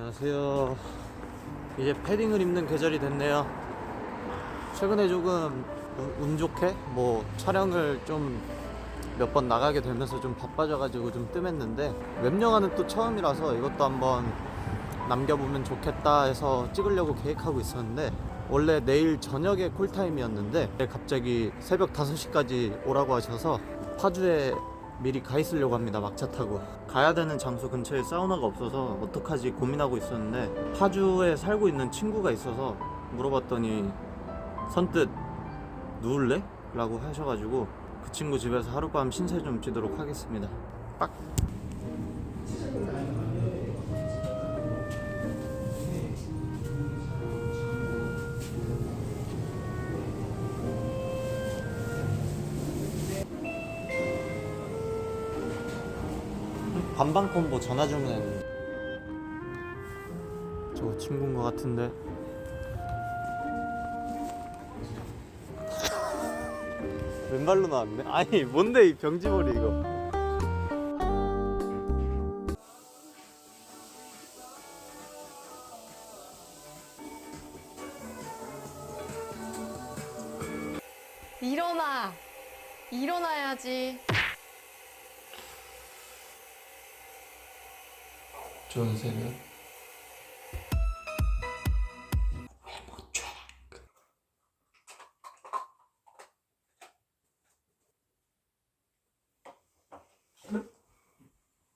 안녕하세요. 이제 패딩을 입는 계절이 됐네요. 최근에 조금 운, 운 좋게 뭐 촬영을 좀 몇 번 나가게 되면서 좀 바빠져가지고 좀 뜸했는데 웹영화는 또 처음이라서 이것도 한번 남겨보면 좋겠다 해서 찍으려고 계획하고 있었는데 원래 내일 저녁에 콜타임이었는데 갑자기 새벽 5시까지 오라고 하셔서 파주에 미리 가 있으려고 합니다 막차 타고. 가야 되는 장소 근처에 사우나가 없어서 어떡하지 고민하고 있었는데 파주에 살고 있는 친구가 있어서 물어봤더니 선뜻 누울래? 라고 하셔가지고 그 친구 집에서 하룻밤 신세 좀 지도록 하겠습니다. 빡 반반 콤보 전화 주문했는데 저거 친구인 것 같은데 왼발로 나왔네? 아니 뭔데 이 병지머리 이거 일어나. 일어나야지. 좋은 새벽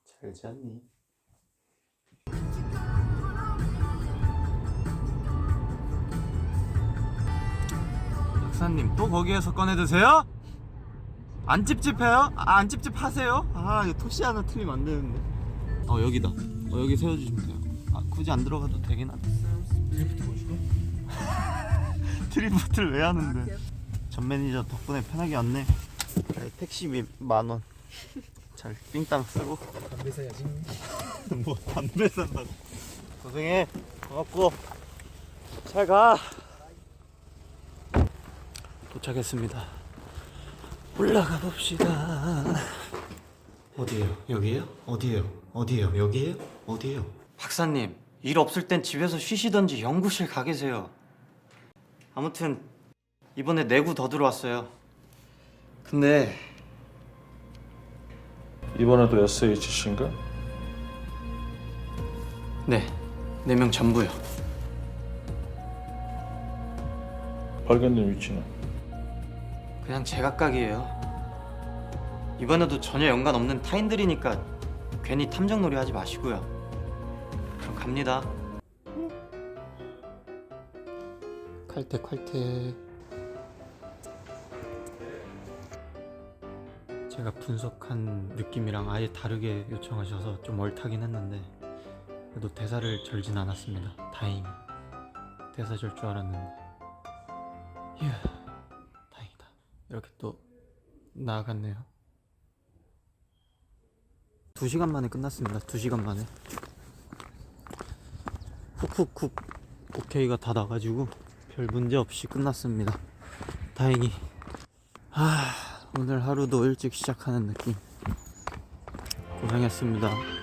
잘 잤니? 박사님 또 거기에서 꺼내 드세요? 안 찝찝해요? 아, 안 찝찝하세요? 아 이거 토시 하나 틀리면 안 되는데 어 여기다 어, 여기 세워주시면 돼요. 아 굳이 안 들어가도 되긴 하네 트리프트 보시고 트리프트를 왜 하는데? 전 매니저 덕분에 편하게 왔네. 아이, 택시비 만 원. 잘 삥땅 쓰고. 담배 사야지. 뭐 담배 산다고. 고생해. 고맙고. 잘 가. 도착했습니다. 올라가 봅시다 어디에요 여기에요 어디에요 어디에요 여기에요 어디에요 박사님 일 없을 땐 집에서 쉬시던지 연구실 가 계세요 아무튼 이번에 내구 더 들어왔어요 근데 이번에도 SHC인가? 네, 네 명 전부요. 발견된 위치는? 그냥 제각각이에요. 이번에도 전혀 연관 없는 타인들이니까 괜히 탐정놀이 하지 마시고요. 그럼 갑니다. 칼퇴 칼퇴. 제가 분석한 느낌이랑 아예 다르게 요청하셔서 좀 얼타긴 했는데 그래도 대사를 절진 않았습니다. 다행히 대사 절 줄 알았는데. 휴. 다행이다. 이렇게 또 나아갔네요. 두 시간 만에 끝났습니다. 두 시간 만에. 훅훅훅 오케이가 다 나가지고 별 문제 없이 끝났습니다. 다행히. 아 오늘 하루도 일찍 시작하는 느낌. 고생했습니다.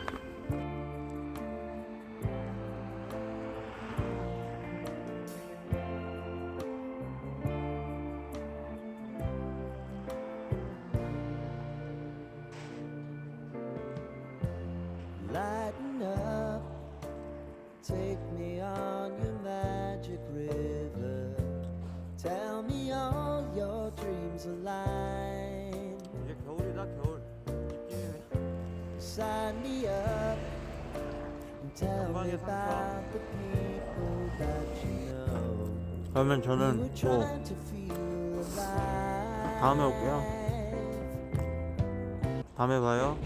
Sign me up and tell me about the people that you know. 그러면 Who 저는 are 또 trying to feel alive. 다음에 올게요. 다음에 봐요.